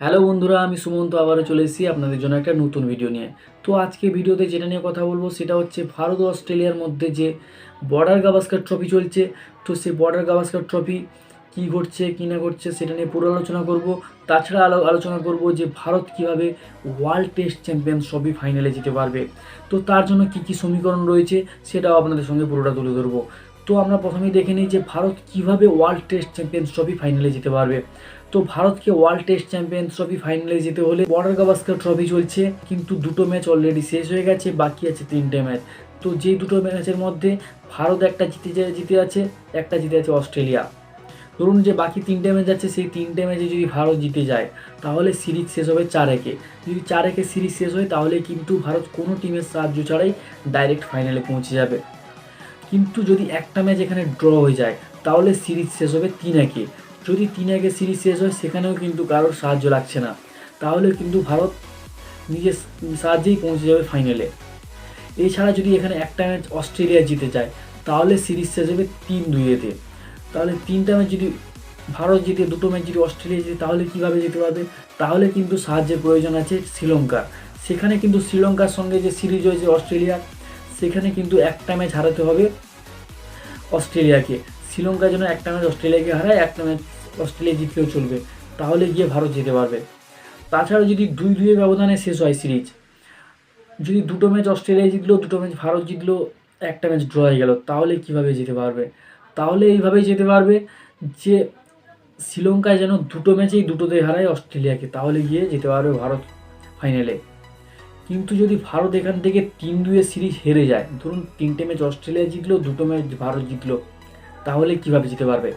Hello বন্ধুরা, আমি সুমন্ত, আবারও চলে এসেছি আপনাদের জন্য একটা নতুন ভিডিও নিয়ে। তো আজকে ভিডিওতে যেটা নিয়ে কথা বলব সেটা হচ্ছে ভারত ও অস্ট্রেলিয়ার মধ্যে যে বর্ডার গাভাস্কার ট্রফি চলছে, তো সেই বর্ডার গাভাস্কার ট্রফি কী ঘটছে, কী না ঘটছে সেটা নিয়ে পুরো আলোচনা করব। তাছাড়া আলো, আলোচনা করব যে ভারত কীভাবে ওয়ার্ল্ড টেস্ট চ্যাম্পিয়ন্স ট্রফি ফাইনালে যেতে পারবে। তো তার জন্য কী কী সমীকরণ রয়েছে সেটাও আপনাদের সঙ্গে পুরোটা তুলে ধরবো। তো আমরা প্রথমেই দেখে নিই যে ভারত কীভাবে ওয়ার্ল্ড টেস্ট চ্যাম্পিয়ন্স ট্রফি ফাইনালে যেতে পারবে। তো ভারতকে ওয়ার্ল্ড টেস্ট চ্যাম্পিয়ন্স ট্রফি ফাইনালে যেতে হলে বর্ডার গাভাস্কার ট্রফি চলছে, কিন্তু দুটো ম্যাচ অলরেডি শেষ হয়ে গেছে, বাকি আছে তিনটে ম্যাচ তো যেই দুটো ম্যাচের মধ্যে ভারত একটা জিতে জিতে আছে, একটা জিতে আছে অস্ট্রেলিয়া। ধরুন যে বাকি তিনটে ম্যাচ আছে, সেই তিনটে ম্যাচে যদি ভারত জিতে যায়, তাহলে সিরিজ শেষ হবে চার একে। যদি চার একে সিরিজ শেষ হয়, তাহলে কিন্তু ভারত কোনো টিমের সাহায্য ছাড়াই ডাইরেক্ট ফাইনালে পৌঁছে যাবে। কিন্তু যদি একটা ম্যাচ এখানে ড্র হয়ে যায়, তাহলে সিরিজ শেষ হবে তিন একে। যদি তিন একে সিরিজ শেষ হয়, সেখানেও কিন্তু কারোর সাহায্য লাগছে না। তাহলে কিন্তু ভারত নিজের সাহায্যেই পৌঁছে যাবে ফাইনালে এছাড়া যদি এখানে একটা ম্যাচ অস্ট্রেলিয়া জিতে যায়, তাহলে সিরিজ শেষ হবে তিন দুইয়েতে তাহলে তিনটা ম্যাচ যদি ভারত জিতে, দুটো ম্যাচ যদি অস্ট্রেলিয়া জিতে, তাহলে কীভাবে যেতে পারবে? তাহলে কিন্তু সাহায্যের প্রয়োজন আছে শ্রীলঙ্কার সেখানে কিন্তু শ্রীলঙ্কার সঙ্গে যে সিরিজ হয়েছে অস্ট্রেলিয়ার সেখানে কিন্তু একটা ম্যাচ হারাতে হবে অস্ট্রেলিয়াকে। শ্রীলঙ্কা যেন একটা ম্যাচ অস্ট্রেলিয়াকে হারায় একটা ম্যাচ অস্ট্রেলিয়া জিতলেও চলবে। তাহলে গিয়ে ভারত যেতে পারবে। তাছাড়া যদি দুই দুইয়ের ব্যবধানে শেষ হয় সিরিজ, যদি দুটো ম্যাচ অস্ট্রেলিয়া জিতলো, দুটো ম্যাচ ভারত জিতলো, একটা ম্যাচ ড্র হয়ে গেল, তাহলে কীভাবে যেতে পারবে? তাহলে এইভাবেই যেতে পারবে যে শ্রীলঙ্কায় যেন দুটো ম্যাচেই দুটোতে হারায় অস্ট্রেলিয়াকে, তাহলে গিয়ে যেতে পারবে ভারত ফাইনালে কিন্তু যদি ভারত এখান থেকে তিন দুয়ে সিরিজ হেরে যায়, ধরুন তিনটে ম্যাচ অস্ট্রেলিয়া জিতলো, দুটো ম্যাচ ভারত জিতলো, তাহলে কীভাবে যেতে পারবে?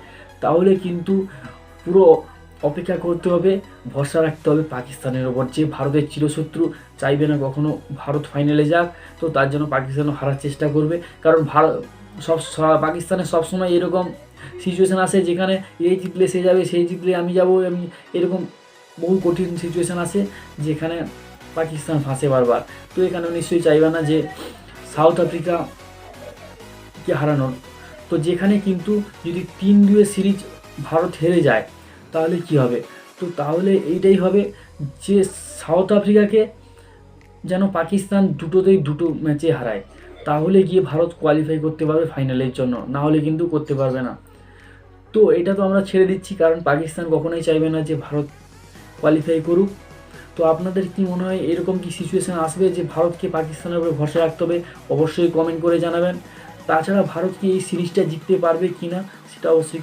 তাহলে কিন্তু পুরো অপেক্ষা করতে হবে, ভরসা রাখতে হবে পাকিস্তানের ওপর। যে ভারতের চিরশত্রু চাইবে না কখনো ভারত ফাইনালে যাক, তো তার জন্য পাকিস্তানও হারার চেষ্টা করবে। কারণ ভারত সব পাকিস্তানের সবসময় এরকম সিচুয়েশান আসে যেখানে এই জিতলে সে যাবে, সেই জিতলে আমি যাব এরকম বহু কঠিন সিচুয়েশান আসে যেখানে পাকিস্তান ফাঁসে বারবার। তো এখানে নিশ্চয়ই চাইবে না যে সাউথ আফ্রিকাকে হারানোর। তো যেখানে কিন্তু যদি তিন দুয়ে সিরিজ ভারত হেরে যায়, তাহলে কি হবে? তো তাহলে এইটাই হবে যে সাউথ আফ্রিকাকে যেন পাকিস্তান দুটোতেই দুটো ম্যাচে হারায়। তাহলে গিয়ে ভারত কোয়ালিফাই করতে পারবে ফাইনালের জন্য। না হলে কিন্তু করতে পারবে না। তো এটা তো আমরা ছেড়ে দিচ্ছি, কারণ পাকিস্তান কখনোই চাইবে না যে ভারত কোয়ালিফাই করুক। তো আপনাদের কি মনে হয় এরকম কি সিচুয়েশান আসবে যে ভারতকে পাকিস্তানের উপরে ভরসা রাখতে হবে? অবশ্যই কমেন্ট করে জানাবেন। তাছাড়া ভারত কি এই সিরিজটা জিততে পারবে কি না সেটা অবশ্যই